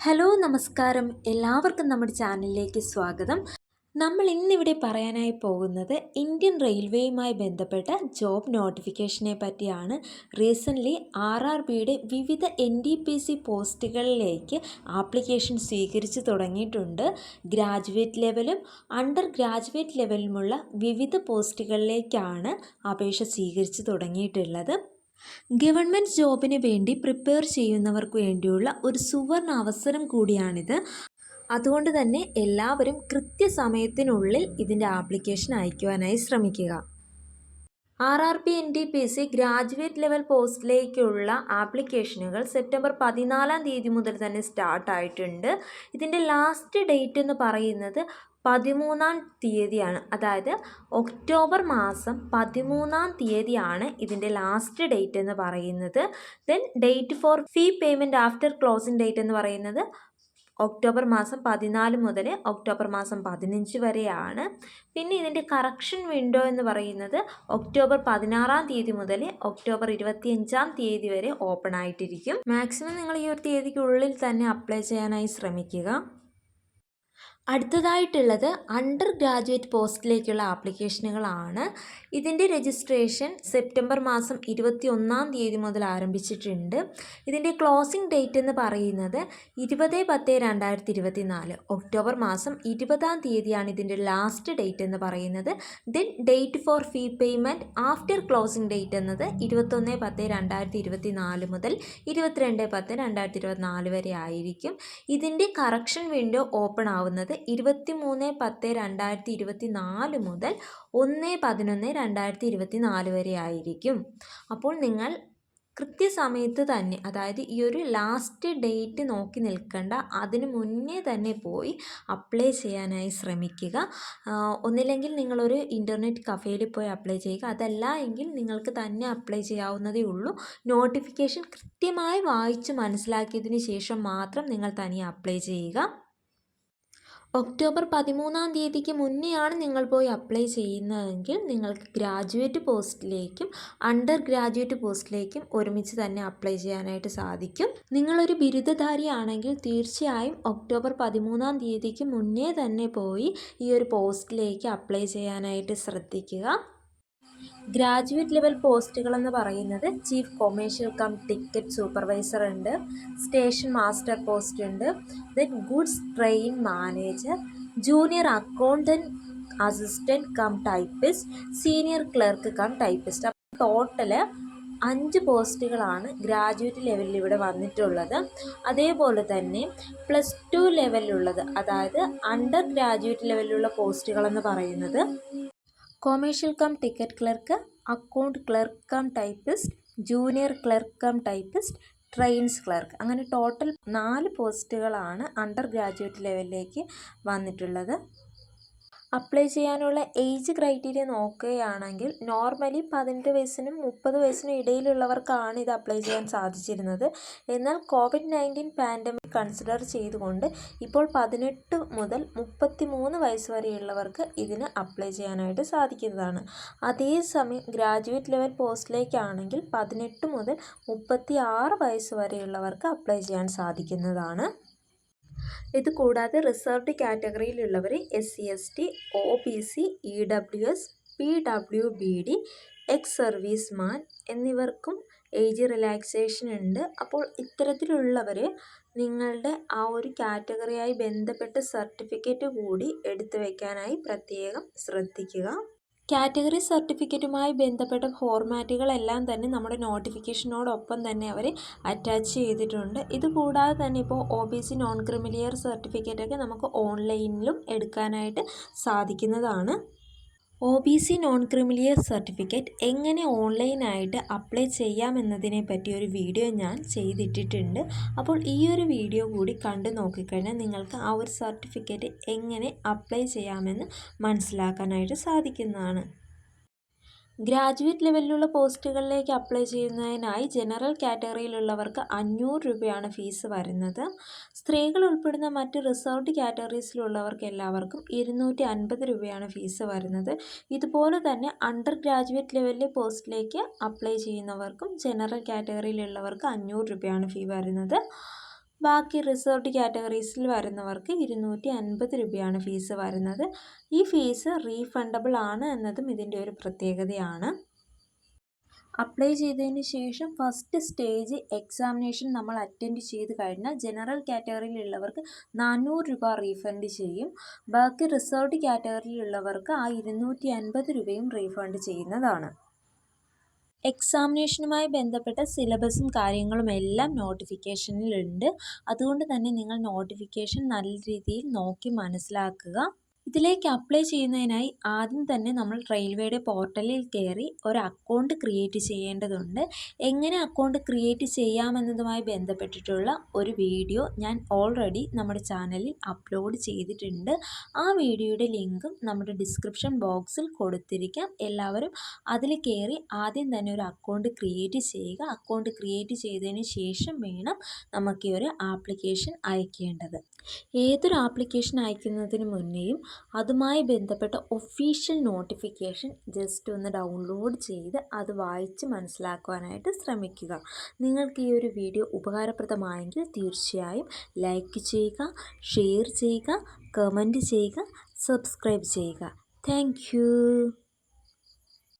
Hello നമസ്കാരം. എല്ലാവർക്കും നമ്മുടെ ചാനലിലേക്ക് സ്വാഗതം. നമ്മൾ ഇന്നിവിടെ പറയാനായി പോകുന്നത് ഇന്ത്യൻ റെയിൽവേയുമായി ബന്ധപ്പെട്ട ജോബ് നോട്ടിഫിക്കേഷനെ പറ്റിയാണ്. റീസെന്റ്ലി ആർ ആർ ബിയുടെ വിവിധ എൻ ഡി പി സി പോസ്റ്റുകളിലേക്ക് ആപ്ലിക്കേഷൻ സ്വീകരിച്ചു തുടങ്ങിയിട്ടുണ്ട്. ഗ്രാജുവേറ്റ് ലെവലും അണ്ടർ ഗ്രാജുവേറ്റ് ലെവലുമുള്ള വിവിധ പോസ്റ്റുകളിലേക്കാണ് അപേക്ഷ സ്വീകരിച്ചു തുടങ്ങിയിട്ടുള്ളത്. ഗവൺമെന്റ് ജോബിന് വേണ്ടി പ്രിപ്പയർ ചെയ്യുന്നവർക്ക് വേണ്ടിയുള്ള ഒരു സുവർണ അവസരം കൂടിയാണിത്. അതുകൊണ്ട് തന്നെ എല്ലാവരും കൃത്യസമയത്തിനുള്ളിൽ ഇതിന്റെ ആപ്ലിക്കേഷൻ അയക്കുവാനായി ശ്രമിക്കുക. R R P N D P C graduate level പോസ്റ്റിലേക്കുള്ള ആപ്ലിക്കേഷനുകൾ സെപ്റ്റംബർ പതിനാലാം തീയതി മുതൽ തന്നെ സ്റ്റാർട്ടായിട്ടുണ്ട്. ഇതിന്റെ ലാസ്റ്റ് ഡേറ്റ് എന്ന് പറയുന്നത് പതിമൂന്നാം തീയതിയാണ്. അതായത് ഒക്ടോബർ മാസം പതിമൂന്നാം തീയതിയാണ് ഇതിന്റെ ലാസ്റ്റ് ഡേറ്റ് എന്ന് പറയുന്നത്. Then date for fee payment after closing date എന്ന് പറയുന്നത് ഒക്ടോബർ മാസം പതിനാല് മുതൽ ഒക്ടോബർ മാസം പതിനഞ്ച് വരെയാണ്. പിന്നെ ഇതിന്റെ കറക്ഷൻ വിൻഡോ എന്ന് പറയുന്നത് ഒക്ടോബർ പതിനാറാം തീയതി മുതൽ ഒക്ടോബർ ഇരുപത്തിയഞ്ചാം തീയതി വരെ ഓപ്പൺ ആയിട്ടിരിക്കും. മാക്സിമം നിങ്ങൾ ഈ ഒരു തീയതിക്കുള്ളിൽ തന്നെ അപ്ലൈ ചെയ്യാനായി ശ്രമിക്കുക. അടുത്തതായിട്ടുള്ളത് അണ്ടർ ഗ്രാജുവേറ്റ് പോസ്റ്റിലേക്കുള്ള ആപ്ലിക്കേഷനുകളാണ് ഇതിന്റെ രജിസ്ട്രേഷൻ സെപ്റ്റംബർ മാസം ഇരുപത്തി ഒന്നാം തീയതി മുതൽ ആരംഭിച്ചിട്ടുണ്ട്. ഇതിന്റെ ക്ലോസിംഗ് ഡേറ്റ് എന്ന് പറയുന്നത് ഇരുപത് പത്ത് രണ്ടായിരത്തി ഇരുപത്തി നാല് ഒക്ടോബർ മാസം ഇരുപതാം തീയതിയാണ് ഇതിന്റെ ലാസ്റ്റ് ഡേറ്റ് എന്ന് പറയുന്നത്. Then date for fee payment after closing date എന്നത് ഇരുപത്തൊന്ന് പത്ത് രണ്ടായിരത്തി ഇരുപത്തി നാല് മുതൽ ഇരുപത്തിരണ്ട് പത്ത് രണ്ടായിരത്തി ഇരുപത്തിനാല് വരെ ആയിരിക്കും. ഇതിന്റെ കറക്ഷൻ വിൻഡോ ഓപ്പൺ ആവുന്നത് ഇരുപത്തി മൂന്ന് പത്ത് രണ്ടായിരത്തി ഇരുപത്തി നാല് മുതൽ ഒന്ന് പതിനൊന്ന് രണ്ടായിരത്തി ഇരുപത്തി നാല് വരെ ആയിരിക്കും. അപ്പോൾ നിങ്ങൾ കൃത്യസമയത്ത് തന്നെ അതായത് ഈ ഒരു ലാസ്റ്റ് ഡേറ്റ് നോക്കി നിൽക്കേണ്ട അതിന് മുന്നേ തന്നെ പോയി അപ്ലൈ ചെയ്യാനായി ശ്രമിക്കുക. ഒന്നില്ലെങ്കിൽ നിങ്ങളൊരു ഇന്റർനെറ്റ് കഫേയിൽ പോയി അപ്ലൈ ചെയ്യുക. അതല്ല എങ്കിൽ നിങ്ങൾക്ക് തന്നെ അപ്ലൈ ചെയ്യാവുന്നതേ ഉള്ളൂ. നോട്ടിഫിക്കേഷൻ കൃത്യമായി വായിച്ച് മനസ്സിലാക്കിയതിന് ശേഷം മാത്രം നിങ്ങൾ തനിയെ അപ്ലൈ ചെയ്യുക. ഒക്ടോബർ പതിമൂന്നാം തീയതിക്ക് മുന്നെയാണ് നിങ്ങൾ പോയി അപ്ലൈ ചെയ്യുന്നതെങ്കിൽ നിങ്ങൾക്ക് ഗ്രാജുവേറ്റ് പോസ്റ്റിലേക്കും അണ്ടർ ഗ്രാജുവേറ്റ് പോസ്റ്റിലേക്കും ഒരുമിച്ച് തന്നെ അപ്ലൈ ചെയ്യാനായിട്ട് സാധിക്കും. നിങ്ങളൊരു ബിരുദധാരിയാണെങ്കിൽ തീർച്ചയായും ഒക്ടോബർ പതിമൂന്നാം തീയതിക്ക് മുന്നേ തന്നെ പോയി ഈ ഒരു പോസ്റ്റിലേക്ക് അപ്ലൈ ചെയ്യാനായിട്ട് ശ്രദ്ധിക്കുക. ഗ്രാജുവേറ്റ് ലെവൽ പോസ്റ്റുകളെന്ന് പറയുന്നത് chief commercial cum ticket supervisor ഉണ്ട് സ്റ്റേഷൻ മാസ്റ്റർ പോസ്റ്റ് ഉണ്ട് then goods train manager junior accountant assistant cum typist senior clerk cum typist. അപ്പോൾ ടോട്ടൽ അഞ്ച് പോസ്റ്റുകളാണ് ഗ്രാജുവേറ്റ് ലെവലിൽ ഇവിടെ വന്നിട്ടുള്ളത്. അതേപോലെ തന്നെ പ്ലസ് ടു ലെവലിലുള്ളത് അതായത് അണ്ടർ ഗ്രാജുവേറ്റ് ലെവലിലുള്ള പോസ്റ്റുകളെന്ന് പറയുന്നത് commercial cum ticket clerk account clerk cum typist junior clerk cum typist trains clerk അങ്ങനെ ടോട്ടൽ നാല് പോസ്റ്റുകളാണ് അണ്ടർ ഗ്രാജുവേറ്റ് ലെവലിലേക്ക് വന്നിട്ടുള്ളത്. അപ്ലൈ ചെയ്യാനുള്ള ഏജ് ക്രൈറ്റീരിയ നോക്കുകയാണെങ്കിൽ നോർമലി പതിനെട്ട് വയസ്സിനും മുപ്പത് വയസ്സിനും ഇടയിലുള്ളവർക്കാണ് ഇത് അപ്ലൈ ചെയ്യാൻ സാധിച്ചിരുന്നത്. എന്നാൽ കോവിഡ് നയന്റീൻ പാൻഡമിക് കൺസിഡർ ചെയ്തുകൊണ്ട് ഇപ്പോൾ പതിനെട്ട് മുതൽ മുപ്പത്തി മൂന്ന് വയസ്സ് വരെയുള്ളവർക്ക് ഇതിന് അപ്ലൈ ചെയ്യാനായിട്ട് സാധിക്കുന്നതാണ്. അതേസമയം ഗ്രാജുവേറ്റ് ലെവൽ പോസ്റ്റിലേക്കാണെങ്കിൽ പതിനെട്ട് മുതൽ മുപ്പത്തി ആറ് വയസ്സ് വരെയുള്ളവർക്ക് അപ്ലൈ ചെയ്യാൻ സാധിക്കുന്നതാണ്. ഇത് കൂടാതെ reserved കാറ്റഗറിയിലുള്ളവർ S C S T O B C E W S P W B D ex service man എന്നിവർക്കും ഏജ് റിലാക്സേഷൻ ഉണ്ട്. അപ്പോൾ ഇത്തരത്തിലുള്ളവർ നിങ്ങളുടെ ആ ഒരു കാറ്റഗറിയായി ബന്ധപ്പെട്ട സർട്ടിഫിക്കറ്റ് കൂടി എടുത്തു വയ്ക്കാനായി പ്രത്യേകം ശ്രദ്ധിക്കുക. കാറ്റഗറി സർട്ടിഫിക്കറ്റുമായി ബന്ധപ്പെട്ട ഫോർമാറ്റുകളെല്ലാം തന്നെ നമ്മുടെ നോട്ടിഫിക്കേഷനോടൊപ്പം തന്നെ അവർ അറ്റാച്ച് ചെയ്തിട്ടുണ്ട്. ഇതുകൂടാതെ തന്നെ ഇപ്പോൾ O B C non creamy layer സർട്ടിഫിക്കറ്റൊക്കെ നമുക്ക് ഓൺലൈനിലും എടുക്കാനായിട്ട് സാധിക്കുന്നതാണ്. O B C non creamy layer certificate എങ്ങനെ ഓൺലൈനായിട്ട് അപ്ലൈ ചെയ്യാമെന്നതിനെ പറ്റി ഒരു വീഡിയോ ഞാൻ ചെയ്തിട്ടിട്ടുണ്ട്. അപ്പോൾ ഈ ഒരു വീഡിയോ കൂടി കണ്ടു നോക്കിക്കഴിഞ്ഞാൽ നിങ്ങൾക്ക് ആ ഒരു സർട്ടിഫിക്കറ്റ് എങ്ങനെ അപ്ലൈ ചെയ്യാമെന്ന് മനസ്സിലാക്കാനായിട്ട് സാധിക്കുന്നതാണ്. ഗ്രാജുവേറ്റ് ലെവലിലുള്ള പോസ്റ്റുകളിലേക്ക് അപ്ലൈ ചെയ്യുന്നതിനായി ജനറൽ കാറ്റഗറിയിലുള്ളവർക്ക് അഞ്ഞൂറ് രൂപയാണ് ഫീസ് വരുന്നത്. സ്ത്രീകൾ ഉൾപ്പെടുന്ന മറ്റ് റിസർവ്ഡ് കാറ്റഗറീസിലുള്ളവർക്ക് എല്ലാവർക്കും ഇരുന്നൂറ്റി അൻപത് രൂപയാണ് ഫീസ് വരുന്നത്. ഇതുപോലെ തന്നെ അണ്ടർ ഗ്രാജുവേറ്റ് ലെവലിലെ പോസ്റ്റിലേക്ക് അപ്ലൈ ചെയ്യുന്നവർക്കും ജനറൽ കാറ്റഗറിയിലുള്ളവർക്ക് അഞ്ഞൂറ് രൂപയാണ് ഫീ വരുന്നത്. ബാക്കി റിസർവ്ഡ് കാറ്റഗറീസിൽ വരുന്നവർക്ക് ഇരുന്നൂറ്റി അൻപത് രൂപയാണ് ഫീസ് വരുന്നത്. ഈ ഫീസ് റീഫണ്ടബിൾ ആണ് എന്നതും ഇതിന്റെ ഒരു പ്രത്യേകതയാണ്. അപ്ലൈ ചെയ്തതിന് ശേഷം ഫസ്റ്റ് സ്റ്റേജ് എക്സാമിനേഷൻ നമ്മൾ അറ്റൻഡ് ചെയ്ത് കഴിഞ്ഞാൽ ജനറൽ കാറ്റഗറിയിലുള്ളവർക്ക് നാനൂറ് രൂപ റീഫണ്ട് ചെയ്യും. ബാക്കി റിസർവ്ഡ് കാറ്റഗറിയിലുള്ളവർക്ക് ആ ഇരുന്നൂറ്റി അൻപത് രൂപയും റീഫണ്ട് ചെയ്യുന്നതാണ്. എക്സാമിനേഷനുമായി ബന്ധപ്പെട്ട സിലബസും കാര്യങ്ങളും എല്ലാം നോട്ടിഫിക്കേഷനിലുണ്ട്. അതുകൊണ്ട് തന്നെ നിങ്ങൾ നോട്ടിഫിക്കേഷൻ നല്ല രീതിയിൽ നോക്കി മനസ്സിലാക്കുക. ഇതിലേക്ക് അപ്ലൈ ചെയ്യുന്നതിനായി ആദ്യം തന്നെ നമ്മൾ റെയിൽവേയുടെ പോർട്ടലിൽ കയറി ഒരു അക്കൗണ്ട് ക്രിയേറ്റ് ചെയ്യേണ്ടതുണ്ട്. എങ്ങനെ അക്കൗണ്ട് ക്രിയേറ്റ് ചെയ്യാമെന്നതുമായി ബന്ധപ്പെട്ടിട്ടുള്ള ഒരു വീഡിയോ ഞാൻ ഓൾറെഡി നമ്മുടെ ചാനലിൽ അപ്ലോഡ് ചെയ്തിട്ടുണ്ട്. ആ വീഡിയോയുടെ ലിങ്കും നമ്മുടെ ഡിസ്ക്രിപ്ഷൻ ബോക്സിൽ കൊടുത്തിരിക്കാം. എല്ലാവരും അതിൽ കയറി ആദ്യം തന്നെ ഒരു അക്കൗണ്ട് ക്രിയേറ്റ് ചെയ്യുക. അക്കൗണ്ട് ക്രിയേറ്റ് ചെയ്തതിന് ശേഷം വേണം നമുക്ക് ഈ ഒരു ആപ്ലിക്കേഷൻ അയക്കേണ്ടത്. ഏതൊരു ആപ്ലിക്കേഷൻ അയക്കുന്നതിന് മുന്നേയും അതുമായി ബന്ധപ്പെട്ട ഒഫീഷ്യൽ നോട്ടിഫിക്കേഷൻ ജസ്റ്റ് ഒന്ന് ഡൗൺലോഡ് ചെയ്ത് അത് വായിച്ച് മനസ്സിലാക്കുവാനായിട്ട് ശ്രമിക്കുക. നിങ്ങൾക്ക് ഈ ഒരു വീഡിയോ ഉപകാരപ്രദമായെങ്കിൽ തീർച്ചയായും ലൈക്ക് ചെയ്യുക ഷെയർ ചെയ്യുക കമന്റ് ചെയ്യുക സബ്സ്ക്രൈബ് ചെയ്യുക. താങ്ക്